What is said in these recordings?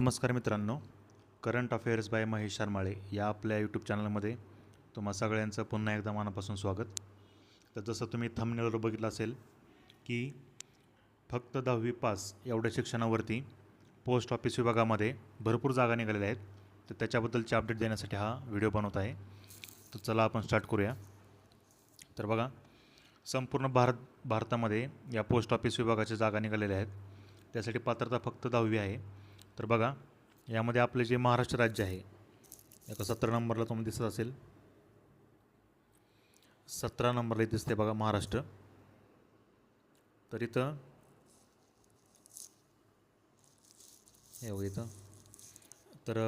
नमस्कार मित्रांनो. Current affairs by Mahesh Sharmale या आपल्या यूट्यूब चॅनलमध्ये तुम्हा सगळ्यांचं पुन्हा एकदा मनापासून स्वागत. तर जसं तुम्ही थंबनेलवर बघितलं असेल की फक्त दहावी पास एवढ्या शिक्षणावरती पोस्ट ऑफिस विभागामध्ये भरपूर जागा निघालेल्या आहेत. तर त्याच्याबद्दलचे अपडेट देण्यासाठी हा व्हिडिओ बनवत आहे. तर चला आपण स्टार्ट करूया. तर बघा संपूर्ण भारत भारतामध्ये या पोस्ट ऑफिस विभागाच्या जागा निघालेल्या आहेत. त्यासाठी पात्रता फक्त दहावी आहे. तर बघा यामध्ये आपले जे महाराष्ट्र राज्य आहे एका सतरा नंबरला तुम्हाला दिसत असेल. सतरा नंबरला दिसते बघा महाराष्ट्र. तर इथं हे इथं. तर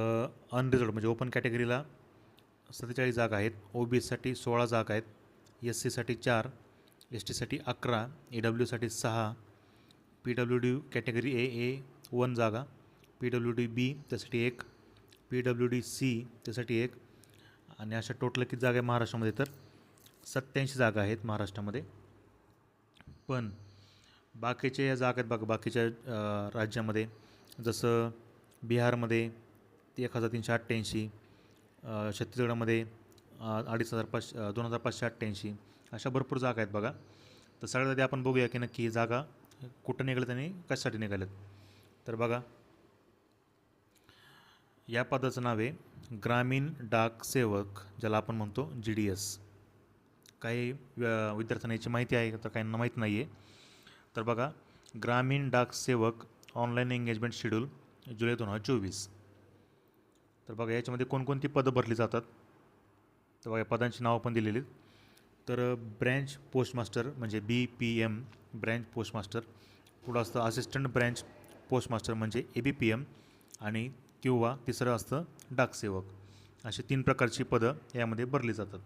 अनरिझर्व म्हणजे ओपन कॅटेगरीला सत्तेचाळीस जागा आहेत ओ बी एससाठी सोळा जागा आहेत एस सीसाठी चार एस टीसाठी अकरा ए डब्ल्यूसाठी सहा P W D category A A one जागा. पी डब्ल्यू डी बी त्यासाठी एक पी डब्ल्यू डी सी त्यासाठी एक आणि अशा टोटल किती जागा आहे महाराष्ट्रामध्ये तर? सत्याऐंशी जागा आहेत महाराष्ट्रामध्ये. पण बाकीच्या या जागा आहेत बघा बाकीच्या राज्यामध्ये जसं बिहारमध्ये ते एक हजार तीनशे अठ्ठ्याऐंशी छत्तीसगडामध्ये छत्तीसगडमध्ये अडीच हजार पाचशे दोन हजार पाचशे अठ्ठ्याऐंशी अशा भरपूर जागा आहेत बघा. तर सगळ्यात आधी आपण बघूया की नक्की ही जागा कुठं निघाल्यात आणि कशासाठी निघाल्यात. तर बघा या पदाचं नाव आहे ग्रामीण डाक सेवक ज्याला आपण म्हणतो जी डी एस काही विद्यार्थ्यांना याची माहिती आहे तर काहींना माहीत नाही आहे तर बघा ग्रामीण डाक सेवक ऑनलाईन एंगेजमेंट शेड्यूल जुलै दोन हजार चोवीस. तर बघा याच्यामध्ये कोणकोणती पदं भरली जातात? तर बघा पदांची नावं पण दिलेली तर ब्रँच पोस्टमास्टर म्हणजे B P M branch postmaster पुढं असतं असिस्टंट ब्रँच पोस्टमास्टर म्हणजे ए बी पी एम आणि किंवा तिसरं असतं डाकसेवक. असे तीन प्रकारची पदं यामध्ये भरली जातात.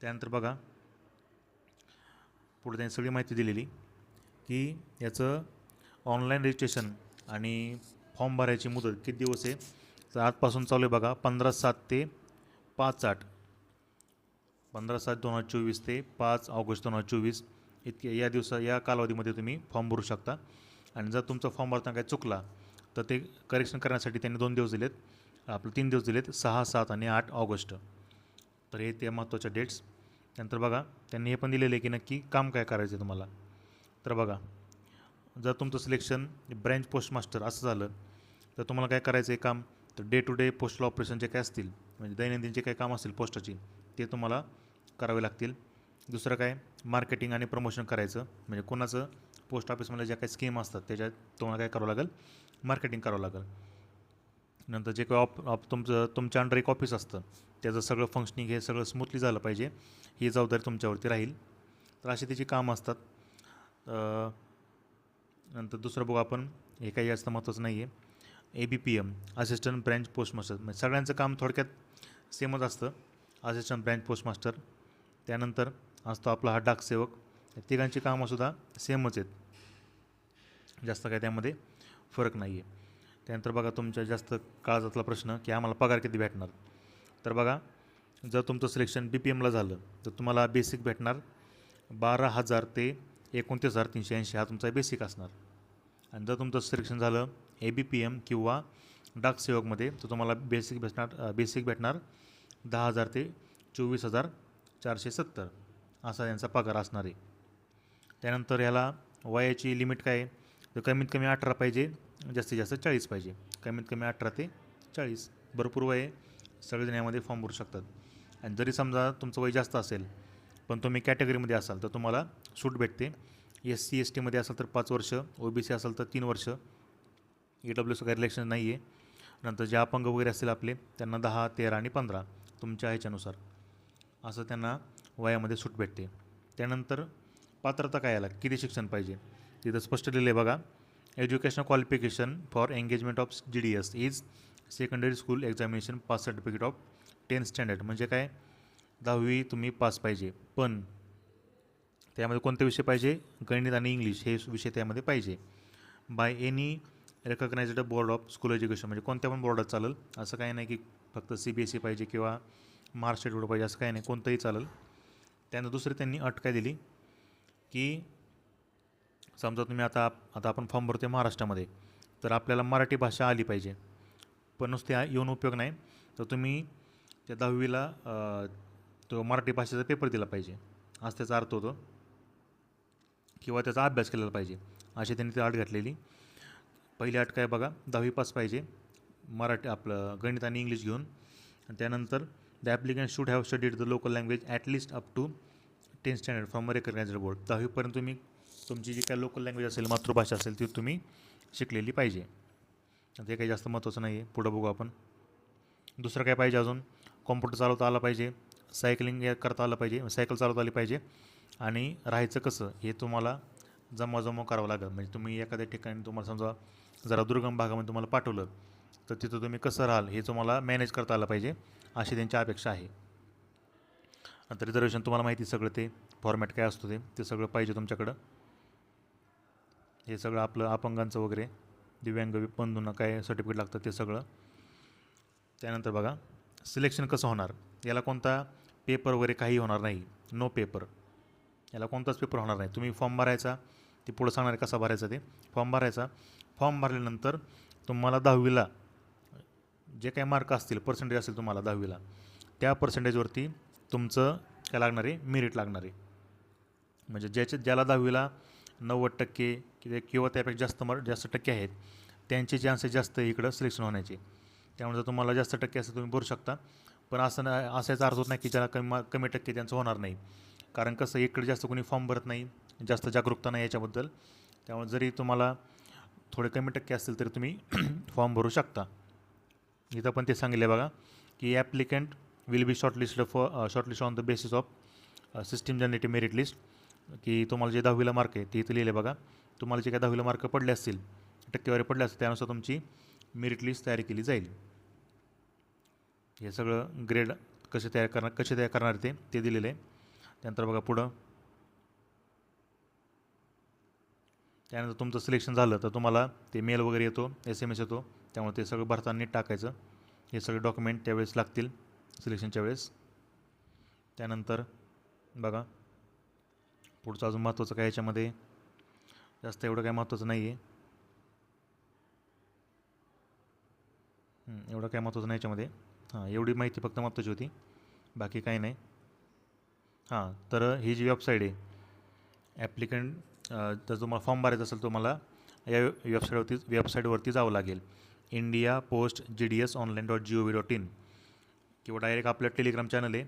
त्यानंतर बघा पुढे त्यांनी सगळी माहिती दिलेली की याचं ऑनलाईन रजिस्ट्रेशन आणि फॉर्म भरायची मुदत किती दिवस आहे? तर आजपासून चालू आहे बघा पंधरा सात ते पाच आठ. पंधरा सात दोन हजार चोवीस ते पाच ऑगस्ट दोन हजार चोवीस इतके या दिवसा या कालावधीमध्ये तुम्ही फॉर्म भरू शकता. आणि जर तुमचा फॉर्म भरताना काही चुकला तर ते करेक्शन करण्यासाठी त्यांनी दोन दिवस दिलेत. आपले तीन दिवस दिलेत सहा सात आणि आठ ऑगस्ट. तर हे त्या महत्त्वाच्या डेट्स त्यानंतर बघा त्यांनी हे पण दिलेलं आहे की नक्की काम काय करायचं आहे तुम्हाला. तर बघा जर तुमचं सिलेक्शन ब्रँच पोस्टमास्टर असं झालं तर तुम्हाला काय करायचं आहे काम? तर day to day postal operation जे काय असतील म्हणजे दैनंदिन जे काही काम असतील पोस्टाची ते तुम्हाला करावे लागतील. दुसरं काय? मार्केटिंग आणि प्रमोशन करायचं. म्हणजे कोणाचं? पोस्ट ऑफिसमध्ये ज्या काही स्कीम असतात त्याच्यात तुम्हाला काय करावं लागेल? मार्केटिंग करावं लागेल. नंतर जे काही ऑप ऑप तुमचं तुमच्या अंडर एक ऑफिस असतं त्याचं सगळं फंक्शनिंग हे सगळं स्मूथली झालं पाहिजे. ही जबाबदारी तुमच्यावरती राहील. तर अशी त्याची कामं असतात. नंतर दुसरं बघू आपण हे काही जास्त महत्त्वाचं नाही आहे A B P M assistant branch postmaster म्हणजे सगळ्यांचं काम थोडक्यात सेमच असतं. असिस्टंट ब्रँच पोस्टमास्टर त्यानंतर असतो आपला हा डाकसेवक. सेवक तिघांची कामंसुद्धा सेमच आहेत. जास्त काय त्यामध्ये. फरक नाही आहे. त्यानंतर बघा तुमच्या जास्त काळजातला प्रश्न की आम्हाला पगार किती भेटणार? तर बघा जर तुमचं सिलेक्शन बी पी एमला झालं तर तुम्हाला बेसिक भेटणार बारा हजार ते एकोणतीस हजार तीनशे ऐंशी. हा तुमचा बेसिक असणार. आणि जर तुमचं सिलेक्शन झालं ए बी पी एम किंवा डाक सेवकमध्ये तर तुम्हाला बेसिक भेटणार बेसिक भेटणार दहा हजार ते चोवीस हजार चारशे सत्तर. असा यांचा पगार असणार आहे. त्यानंतर ह्याला वयाची लिमिट काय आहे? तर कमीत कमी अठरा पाहिजे जास्तीत जास्त चाळीस पाहिजे. कमीत कमी अठरा ते चाळीस. भरपूर वय सगळेजण यामध्ये फॉर्म भरू शकतात. आणि जरी समजा तुमचं वय जास्त असेल पण तुम्ही कॅटेगरीमध्ये असाल तर तुम्हाला सूट भेटते. एस सी एस टीमध्ये असाल तर पाच वर्ष ओ बी सी असाल तर तीन वर्ष. ई डब्ल्यूचं काही रिलेक्शन नाही आहे. नंतर जे अपंग वगैरे असतील आपले त्यांना दहा तेरा आणि पंधरा तुमच्या ह्याच्यानुसार. असं त्यांना वयामध्ये सूट भेटते. त्यानंतर पात्रता काय आला किती शिक्षण पाहिजे? तिथं स्पष्ट लिहिलं आहे बघा. Educational qualification for engagement of G D S is secondary school examination pass certificate of tenth standard म्हणजे काय? दहावी तुम्ही पास पाहिजे. पण त्यामध्ये कोणते विषय पाहिजे? गणित आणि इंग्लिश हे विषय त्यामध्ये पाहिजे. By any recognised board of school education म्हणजे कोणत्या पण बोर्डात चालेल असं काही नाही की फक्त सी बी एस ई पाहिजे किंवा महाराष्ट्र बोर्ड पाहिजे असं काही नाही. कोणतंही चालेल. त्यानंतर दुसरी त्यांनी अट काय दिली? की समजा तुम्ही आता आता आपण फॉर्म भरतो महाराष्ट्रामध्ये तर आपल्याला मराठी भाषा आली पाहिजे. पण नुसते येऊन उपयोग नाही. तर तुम्ही त्या दहावीला तो मराठी भाषेचा पेपर दिला पाहिजे. आज त्याचा अर्थ होतो. किंवा त्याचा अभ्यास केलेला पाहिजे. अशी त्यांनी ती अट घातलेली. पहिली अट काय बघा दहावी पास पाहिजे. मराठी आपलं गणित आणि इंग्लिश घेऊन. त्यानंतर the applicant should have studied the local language at least up to ten standard from a board. दहावीपर्यंत तुम्ही तुमची जी काय लोकल लँग्वेज असेल मातृभाषा असेल ती तुम्ही शिकलेली पाहिजे. ते काही जास्त महत्त्वाचं नाही आहे पुढं बघू आपण. दुसरं काय पाहिजे अजून? कॉम्प्युटर चालवता आला पाहिजे सायकलिंग करता आलं पाहिजे सायकल चालवता आली पाहिजे. आणि राहायचं कसं हे तुम्हाला जमा करावं लागेल. म्हणजे तुम्ही एखाद्या ठिकाणी तुम्हाला समजा जरा दुर्गम भागामध्ये तुम्हाला पाठवलं तर तिथं तुम्ही कसं राहाल हे तुम्हाला मॅनेज करता आलं पाहिजे अशी त्यांची अपेक्षा आहे. नंतर रिझर्वेशन तुम्हाला माहिती सगळं ते फॉर्मॅट काय असतो ते ते सगळं पाहिजे तुमच्याकडं. हे सगळं आपलं अपंगांचं वगैरे दिव्यांग बंधूंना काय सर्टिफिकेट लागतं ते सगळं. त्यानंतर बघा सिलेक्शन कसं होणार? याला कोणता पेपर वगैरे काही होणार नाही. नो पेपर याला कोणताच पेपर होणार नाही. तुम्ही फॉर्म भरायचा ते पुढं सांगणार कसा भरायचा ते. फॉर्म भरायचा. फॉर्म भरल्यानंतर तुम्हाला दहावीला जे काही मार्क असतील पर्सेंटेज असेल तुम्हाला दहावीला त्या पर्सेंटेजवरती तुमचं काय लागणार आहे? मेरिट लागणार आहे. म्हणजे ज्याच्या ज्याला दहावीला नव्वद टक्के किंवा किंवा त्यापेक्षा जास्त मर जास्त टक्के आहेत. त्यांचे चान्सेस जास्त आहे इकडं सिलेक्शन होण्याचे. त्यामुळे जर तुम्हाला जास्त टक्के असं तुम्ही भरू शकता. पण असं ना असायचा अर्थ होत नाही की ज्याला कमी कमी टक्के त्यांचं होणार नाही. कारण कसं इकडे जास्त कोणी फॉर्म भरत नाही. जास्त जागरूकता नाही याच्याबद्दल. त्यामुळे जरी तुम्हाला थोडे कमी टक्के असतील तरी तुम्ही फॉर्म भरू शकता. इथं पण ते सांगितले बघा की applicant will be shortlisted for shortlist on the basis of system generative merit list की तुम्हाला जे दहावीला मार्क आहे ते इथं लिहिले बघा. तुम्हाला जे काय दहावीला मार्क पडले असतील टक्केवारी पडले असतील त्यानुसार तुमची मेरिट लिस्ट तयारी केली जाईल. हे सगळं ग्रेड कसे तयार करणार कसे तयार करणार ते ते दिलेलं आहे. त्यानंतर बघा पुढं. त्यानंतर तुमचं सिलेक्शन झालं तर तुम्हाला ते मेल वगैरे येतो एस एम एस येतो. त्यामुळे ते सगळं भरताना नीट टाकायचं. हे सगळे डॉक्युमेंट त्यावेळेस लागतील सिलेक्शनच्या वेळेस. त्यानंतर बघा. पुढचं अजून महत्त्वाचं काय याच्यामध्ये? जास्त एवढं काय महत्त्वाचं नाही आहे एवढं काय महत्त्वाचं नाही याच्यामध्ये. हां एवढी माहिती फक्त महत्त्वाची होती. बाकी काही नाही. हां तर ही जी वेबसाईट आहे ॲप्लिकंट जर तुम्हाला फॉर्म भरायचा असेल तुम्हाला या वेबसाईटवरती वेबसाईटवरती जावं लागेल. India post G D S online dot G O V dot in किंवा डायरेक्ट आपलं टेलिग्राम चॅनल आहे.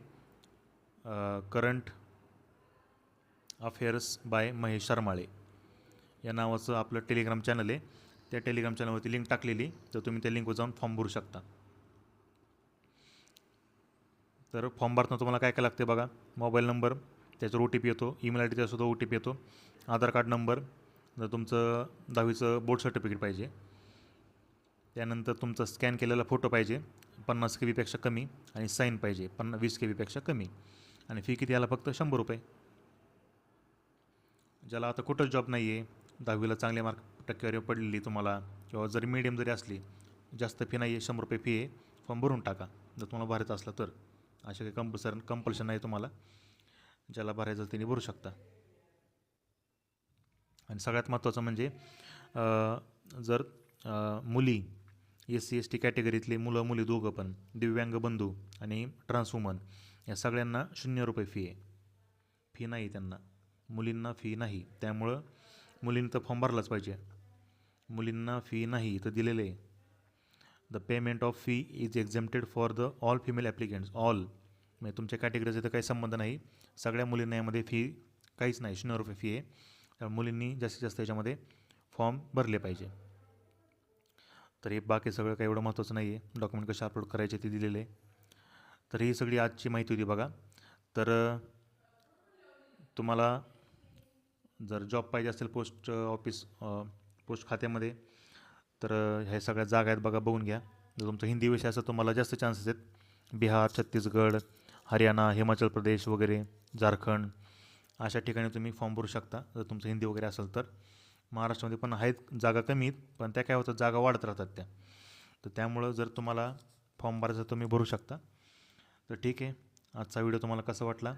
Current affairs by Mahesh Sharmale. या नावाचं आपलं टेलिग्राम चॅनल आहे. त्या टेलिग्राम चॅनलवरती लिंक टाकलेली तर तुम्ही त्या लिंकवर जाऊन फॉर्म भरू शकता. तर फॉर्म भरताना तुम्हाला काय काय लागते बघा. मोबाईल नंबर त्याच्यावर ओ टी पी येतो. ईमेल आय डीचा सुद्धा ओ टी पी येतो. आधार कार्ड नंबर जर तुमचं दहावीचं बोर्ड सर्टिफिकेट पाहिजे. त्यानंतर तुमचा स्कॅन केलेला फोटो पाहिजे. पन्नास के बीपेक्षा कमी आणि साईन पाहिजे. पन्ना वीस के बीपेक्षा कमी. आणि फी किती याला फक्त शंभर रुपये. ज्याला आता कुठंच जॉब नाही आहे दहावीला चांगले मार्क टक्केवारी पडलेली तुम्हाला किंवा जरी मीडियम जरी असली जास्त फी नाही आहे शंभर रुपये फी आहे फॉर्म भरून टाका. जर तुम्हाला भरायचं असलं तर. असे काही कंपल्सर कंपल्शन नाही तुम्हाला ज्याला भरायचं त्यांनी भरू शकता. आणि सगळ्यात महत्त्वाचं म्हणजे जर मुली एस सी एस टी कॅटेगरीतले मुलं मुली दोघं पण दिव्यांग बंधू आणि ट्रान्सवुमन या सगळ्यांना शून्य रुपये फी आहे. फी नाही त्यांना. मुलींना फी नाही. त्यामुळं मुलींनी तर फॉर्म भरलाच पाहिजे. मुलींना फी नाही तर दिलेलं. आहे the payment of fee is exempted for the all female applicants all म्हणजे तुमच्या कॅटेगरीचा तर काही संबंध नाही. सगळ्या मुलींना यामध्ये फी काहीच नाही. शून्य रुपये फी आहे. त्यामुळे मुलींनी जास्तीत जास्त याच्यामध्ये फॉर्म भरले पाहिजे. तर हे बाकी सगळं काही एवढं महत्त्वाचं नाही आहे डॉक्युमेंट कसे अपलोड करायचे ते दिलेले आहे. तर ही सगळी आजची माहिती होती बघा. तर तुम्हाला जर जॉब पाहिजे असेल पोस्ट ऑफिस पोस्ट खात्यामध्ये तर ह्या सगळ्या जागा आहेत बघा बघून घ्या. जर तुमचा हिंदी विषय असेल तुम्हाला जास्त चान्सेस आहेत. बिहार छत्तीसगड हरियाणा हिमाचल प्रदेश वगैरे झारखंड अशा ठिकाणी तुम्ही फॉर्म भरू शकता. जर तुमचं हिंदी वगैरे असेल तर. महाराष्ट्रामध्ये पण आहेत जागा कमी आहेत पण त्या काय होतात जागा वाढत राहतात त्या. तर त्यामुळं जर तुम्हाला फॉर्म भरायचा तुम्ही भरू शकता. तर ठीक आहे. आजचा व्हिडिओ तुम्हाला कसा वाटला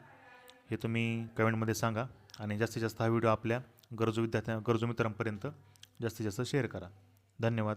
हे तुम्ही कमेंटमध्ये सांगा. आणि जास्तीत जास्त हा व्हिडिओ आपल्या गरजू विद्यार्थ्या गरजू मित्रांपर्यंत जास्तीत जास्त शेअर करा. धन्यवाद.